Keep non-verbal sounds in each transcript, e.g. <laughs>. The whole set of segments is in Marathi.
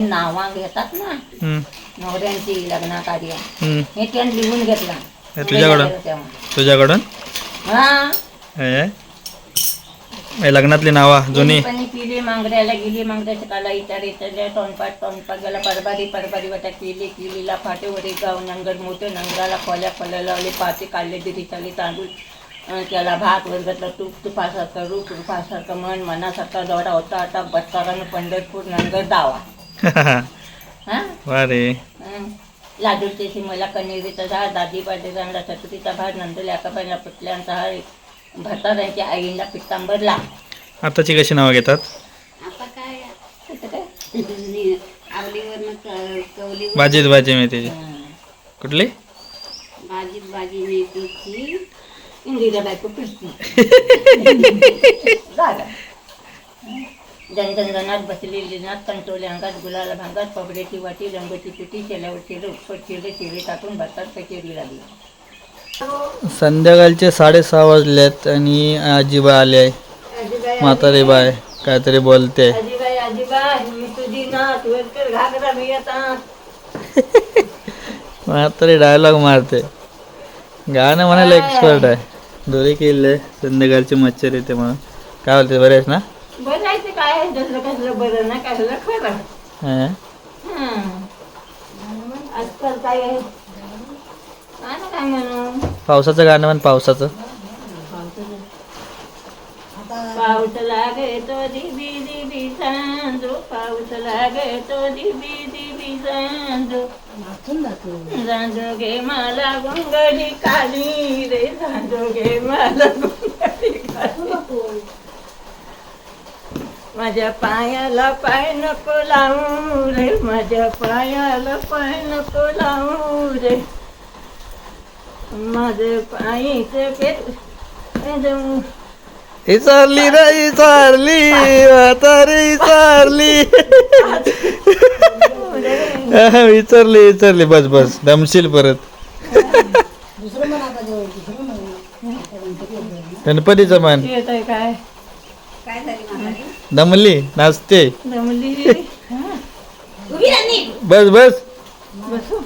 नावा घेतात ना. नवऱ्यांची लग्न कार्य. हे त्यानं लिहून घेतला. तुझ्याकडं? तुझ्याकडून? हा. हे हे? लग्नातली नावा जुनी? पिली मांगड्याला गेली मांगड्याच्या काला इतर इतर तोंडपाट तोंडपाट गेला परबारी परबारी वाटा केली किलीला फाटे वरी गाव नंगर मोठे नंगराला खोल्या खोल्या लावले पाते काढले दिरी चाली तांदूळ त्याला भात वरगतला तूप तुपासारखं रूप रूपासारखं मन मनासारखा दोडा होता आता बत्तारानं पंढरपूर नंगर दावा. <laughs> हा? वा रे. हं. लाडूचे मला कनेरीचा झाड दादी पाटीलांना छत्रीचा भात नंदल्या अकाबाईला पुतल्यांचा हार भरतारांच्या आईला पित्तांबरला आताची कशी नावं घेतात? आता काय? कुठं काय? आवलीवरनं क- कवलीवर. भाजीत भाजी मेथीची. कुठली? भाजीत भाजी मेथीची. इंदिरा बायको पिसती <laughs> जनजनगणात बसलेली नाथ कंटोले अंगात गुलाला भांगात पबड्याची वाटी रंगोची पिटी शेल्यावर चिरे उपट चिरे टाकून भरतात कचेरी लागली. संध्याकाळचे साडेसहा वाजलेत आणि आजीबा आले. आहे म्हातारी बाय काहीतरी बोलते. आजीबाई आजीबाई मी तुझी नाथ वेलकर घागरा मी येतात <laughs> म्हातारी डायलॉग मारते. गाणं म्हणायला एक्सपर्ट आहे. दोरी केले संध्याकाळची मच्छर येते म्हणून. काय बोलते बरे आहेस ना? बरं आहे ते काय जसलं कसलं बरं ना कसलं खरं. हं? हं. आजकाल काय आहे? काय ना काय म्हणू पावसाचं गाणं म्हण पावसाचं. पाऊस लागे तो दिबी दिबी सांजो. पाऊस लागे तो दिबी दिबी सांजो. सांजो घे मला गुंगडी काढी रे सांजो घे मला गुंगडी काढी माझ्या पायाला पाय नको लावू रे माझ्या पायाला पाय नको लावू रे. माझे पायीचे इचारली रे इचारली म्हातारी इचारली. विचारली विचारली बस बस दमशील परत. गणपतीचं मान. काय? दमली नाचते. दमली. बस बस. बसू.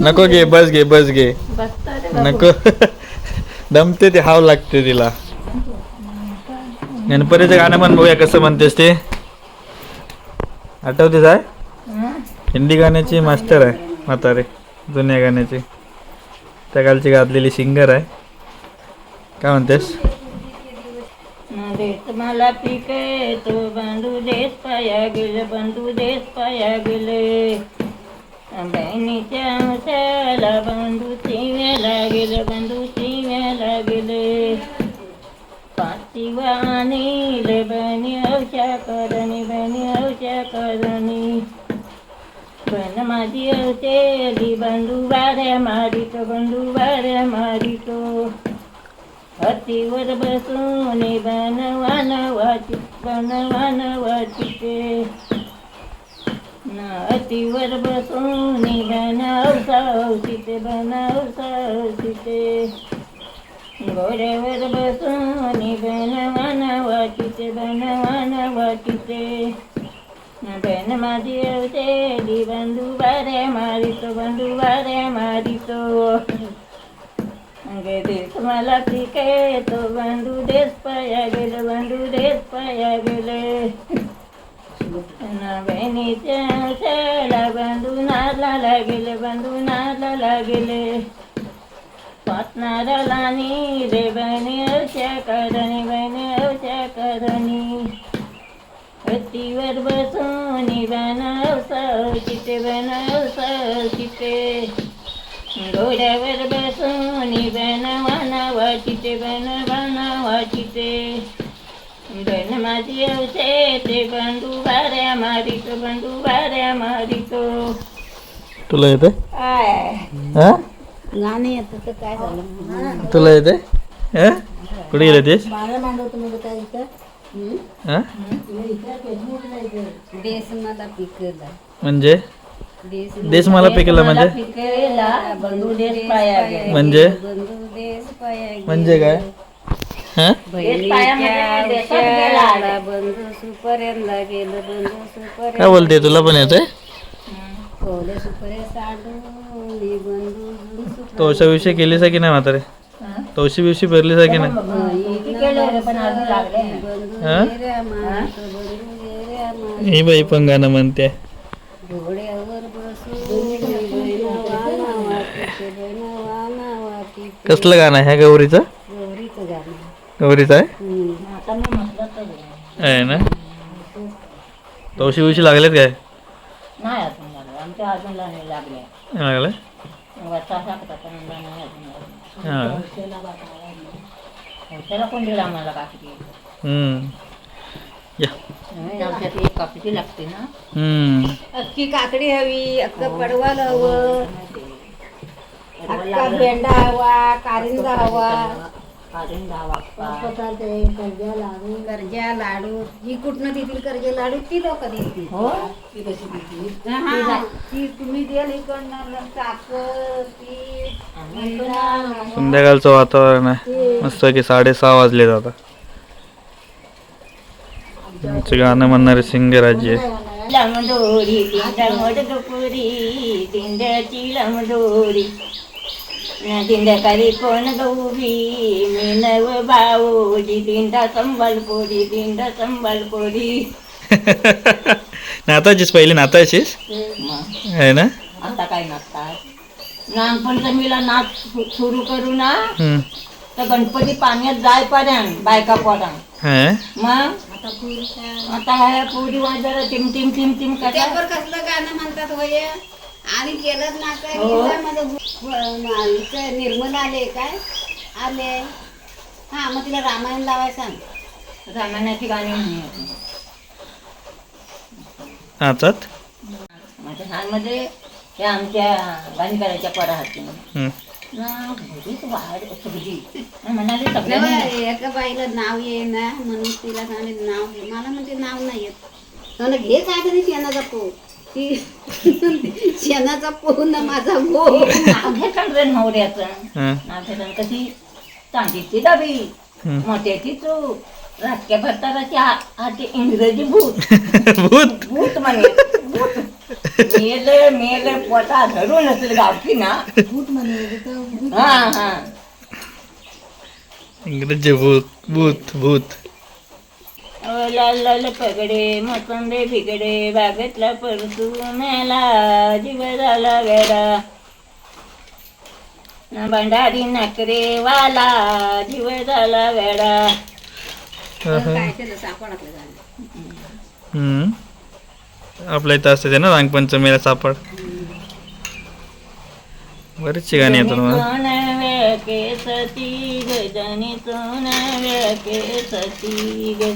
नको घे बस घे बस घे. बसता रे बाबू. नको. दमते ते हाव लागते तिला. गणपतीचं गाणं पण बघूया कसं म्हणतेस ते. आठवतेच आहे हं? हिंदी गाण्याची मास्टर आहे म्हातारे. जुन्या गाण्याची. त्या कालची गाजलेली सिंगर आहे. काय म्हणतेस? देत मला पिके तो बंधू देश पाया गेले बंधू देश पाया गेले बहिणीच्या अंशाला बंधू शिव्याला गेले बंधू शिव्याला गेले पाचीवा आणले बहिणी औषा करणी बहिणी औषा करणी. बन माझी औषधी बंधू वाऱ्या मारितो बंधू वाऱ्या मारितो. हत्तीवर बसून बनवान वाची बनवान वाचिते हत्तीवर बसून बनवसावशिते बनवसावशिते घोड्यावर बसून बनवान वाचिते बनवान वाचिते बन माझी औषधी बंधू बाऱ्या मारितो बंधू बाऱ्या मारितो। गे देश मला पिके तो बंधू देश पाया गेले बंधू देश पाया गेले. बहिणीच्या शाळा बंधू नाला लागेले बंधू नाला लागेले. पाचनाराला नी रे बहिणी अशा करणी बहिणी अशा करणी. हत्तीवर बसून बनव चिते बनव चिते घोड्यावर बस बन माझी ते बंधू भाऱ्या मारितो बंधू भाऱ्या मारितो. तुला येते आय हा? गाणे येतं तर काय झालं तुला येते हा? कुठे गेले तेच बारा मांडवतो म्हणजे काय इथं? देश मला पिकला म्हणजे? देश मला पिकला म्हणजे? म्हणजे? म्हणजे काय? काय बोलते तुला पण येते तोशा सुपरे केलीस आहे की नाही म्हातारे? तोशी विषयी भरलीस आहे की नाही? ही बाई पण गाणं म्हणते. कसलं गाणं आहे ह्या गौरीचं? गौरीचं गाणं. गौरीचं आहे? ना? तवशी बिवशी लागलेत काय? लागले. हा काकडी हवी अख्ख पडवाल हवं अख्खा भेंडा हवा कारिंदा हवा? कर्जा लाडू? ही कुठनं देतील कर्जा लाडू? ती लोक देतील. हो? हा, ती तुम्ही द्याल इकडनं साखर संध्याकाळचं वातावरण आहे. मस्त की साडेसहा वाजले आता. आमचं गाणं म्हणणारे सिंगर आजी आहे. लमडोरी दिंड दुपुरी दिंड्याची लमडोरी गौरी मी नव भाऊजी दिंडा संबलपुरी दिंडा संबलपुरी <laughs> नाताचीच पहिली नाताचीच मग आहे ना? आता काय नसतात नागपंचमीला नाच सु- सुरू करू ना हम्म. तर गणपती पाण्यात जायपर्यंत बायका पर्यंत आहे मग? आता ह्या पुरी वाजर टिम टिम टिम टिम त्यावर कसलं गाणं म्हणतात होय आणि केलं ना काय? हो. मध्ये निर्मल आले काय? आले. हा मग तिला रामायण लावाय सांग रामायणाची गाणी म्हणून नाचात माझ्या लहानमध्ये हे आमच्या गाणी करायच्या परा हाती एका बाईला नाव ये ना म्हणून तिला सांगितलं नाव घे. मला म्हणजे नाव नाही येत. घे काय तरी शेणाचा पो ती शेणाचा पो ना माझा गो रे नवऱ्याचं हं. कशी चांदीची डबी. मोत्याची चूक राजकीय भरताराची हाती इंग्रजी भूत. <laughs> भूत? भूत म्हणे. भूत. मेले मेले पोटा धरून असेल गावठी ना. हा हा. इंग्रजी भूत भूत भूत. लाल लाल पगडे मोसंबे बिगडे बागेतला परतू मेला जीव झाला वेडा. भंडारी नकरे वाला जीव झाला वेडा. आपल्या इथं असते ना नागपंचमीला सापड. बरीचशी गाणी येतात मला. नव्या केसती ग जनी नव्या केसती ग.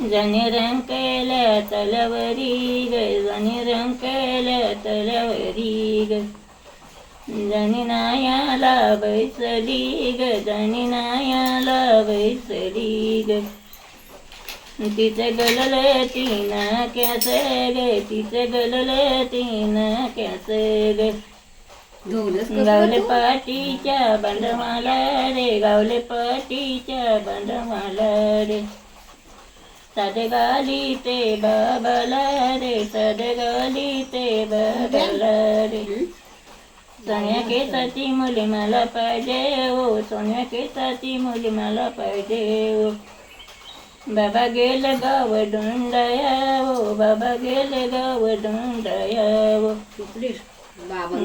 जनी रंकेल्या तलवरी ग जनी रंकेल्या तलवरी ग जनी नायाला बैसली ग जनी नायाला बैसली ग तिचं गलल तीन कॅस ग तिचं गलल तीन कॅस ग गावले पाटीच्या बंडमाला रे गावले पाटीच्या बंडमाला रे. साधे गाली ते बाबाला रे साधे गाली ते बाबाला रे. सोन्या केसाची मुली मला पाहिजे हो सोन्या केसाची मुली मला पाहिजे हो. बाबा गेले गाव डोंडाया हो बाबा गेले गाव डोंडाया हो.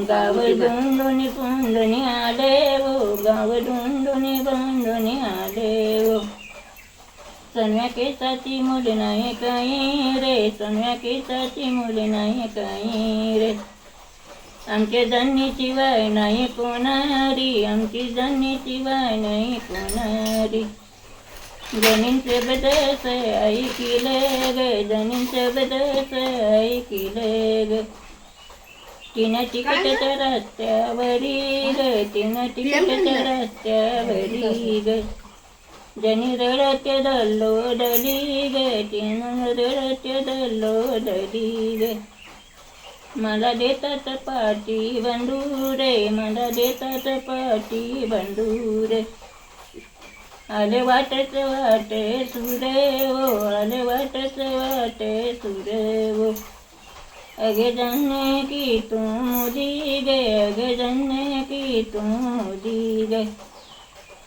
गाव डोंडोनी कुंडोनी आले वो गाव डोंडोनी वो सोन्या केसाची मुले नाही काही रे सोन्या केसाची मुले नाही काही रे. आमच्या जन्नीची वाय नाही कोणारी आमची जन्नीची वाय नाही कोणारी. जनींचे बदस ऐकिले ग जनींचे बदस ऐकिले ग. तिनं तिकटच्या रस्त्यावरी ग तिनं तिकटच्या रस्त्यावरी ग. जनी रडते दल्लो डली गे तिनं रडते दल्लो डली गे. मला देतात पाटी बंडूरे मला देतात पाटी बंडूरे आले वाटच वाटे सुरे वो आले वाटच वाटे सुरे वो. अगे जन्ने की तुम दी गे अगे जन्ने की तुम दी गे.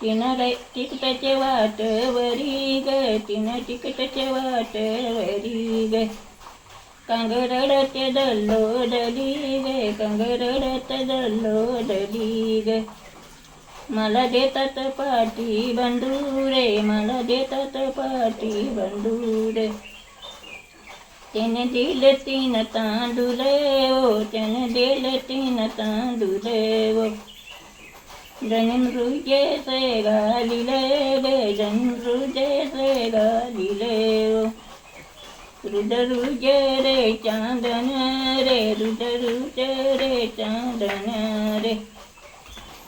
तिन रे वाट वरी ग तिन तिकटाचे वाट वरी ग. कांगरडते दल्लो दली ग कांगरडते दल्लो दली ग. मला देतात पाठी बंधुरे मला देतात पाठी बंधुरे त्याने दिले तीन तांदुले ओ त्याने दिले तीन तांदुले ओ. जनमृजे से घालिले गे जनमृजे से घालिले ओ रे चांदन रे रुद रुजे रे चांदन रे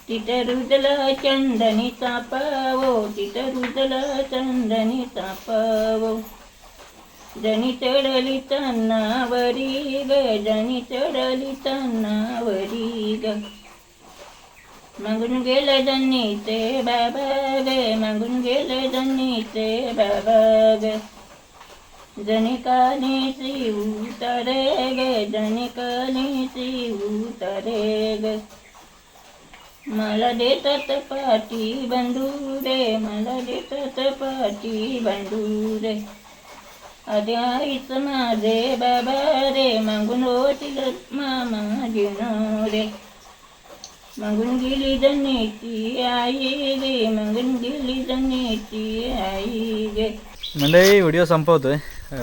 तिथं रुदला चंदनी तापावो तिथं रुदला चंदनी तापावो जनी चढली तन्नावरी ग जनी चढली तन्नावरी ग मागून गेलं धनी ते बाबा ग मागून गेले धनी ते बाबा ग. जनी सी उतरे गे जनिकानी सी उतरे ग. मला देतात पाठी बंधुरे मला देतात पाठी बंधुरे अरे आईच माझे बाबा रे मागून होतील मामा जिनो रे. मागून गेली जनीची आई गे मागून गेली जनीची आई गे म्हणजे व्हिडिओ संपवतोय.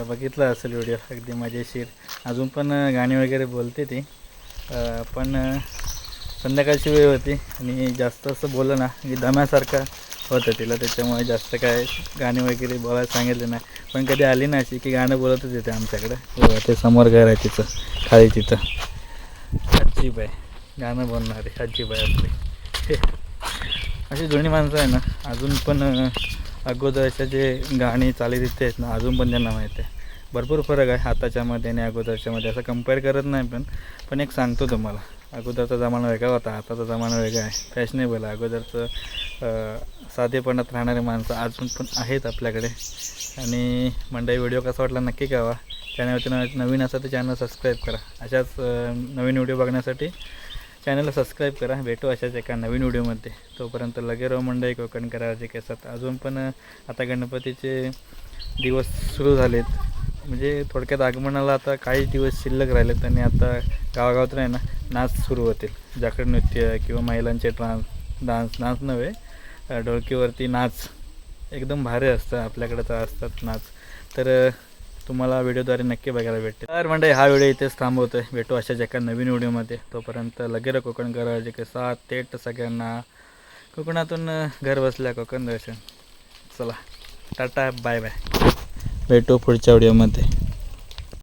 बघितला असेल व्हिडिओ अगदी मजेशीर. अजून पण गाणी वगैरे बोलते ती. पण संध्याकाळची वेळ होती आणि जास्त असं बोललं ना की दम्यासारखं होतं तिला त्याच्यामुळे जास्त काय गाणी वगैरे बोलायला सांगितले नाही. पण कधी आली ना अशी की गाणं बोलतच येते आमच्याकडं. हो, ते समोर घर आहे तिचं खाली तिथं. अजीब आहे गाणं बनणारे अजीब आहे आपली <laughs> अशी जुनी माणसं आहे ना अजून पण अगोदरच्या जे गाणी चालीरीती आहेत ना अजून पण त्यांना माहीत आहे. भरपूर फरक आहे आताच्यामध्ये आणि अगोदरच्यामध्ये असं कंपेअर करत नाही पण पण एक सांगतो तुम्हाला. अगोदरचा जमाना वेगळा होता आताचा जमाना वेगळा आहे. फॅशनेबल आहे. अगोदरचं साधेपणात राहणारे माणसं अजून पण आहेत आपल्याकडे. आणि मंडळी व्हिडिओ कसा वाटला नक्की कळवा. चॅनलवरती नवीन असा तर चॅनल सबस्क्राईब करा. अशाच नवीन व्हिडिओ बघण्यासाठी चॅनलला सबस्क्राईब करा भेटू अशाच एका नवीन व्हिडिओमध्ये. तोपर्यंत लगे राव मंडई कोकण करायचे केसात. अजून पण आता गणपतीचे दिवस सुरू झालेत. म्हणजे थोडक्यात आगमनाला आता काही दिवस शिल्लक राहिलेत आणि आता गावागावात नाही ना नाच सुरू होतील. जाकड नृत्य किंवा महिलांचे ट्रान्स डान्स नाच नव्हे डोळकीवरती ढोलकीवरती नाच. एकदम भारी असतं आपल्याकडे तर असतात नाच. तर तुम्हाला व्हिडिओद्वारे नक्की बघायला भेटेल. तर म्हणजे हा व्हिडिओ इथेच थांबवतोय. भेटू अशाच एका नवीन व्हिडिओमध्ये. तोपर्यंत लगेच कोकण जे की सात थेट सगळ्यांना. कोकणातून घर बसल्या कोकण दर्शन. चला टाटा बाय बाय. भेटू पुढच्या व्हिडिओमध्ये.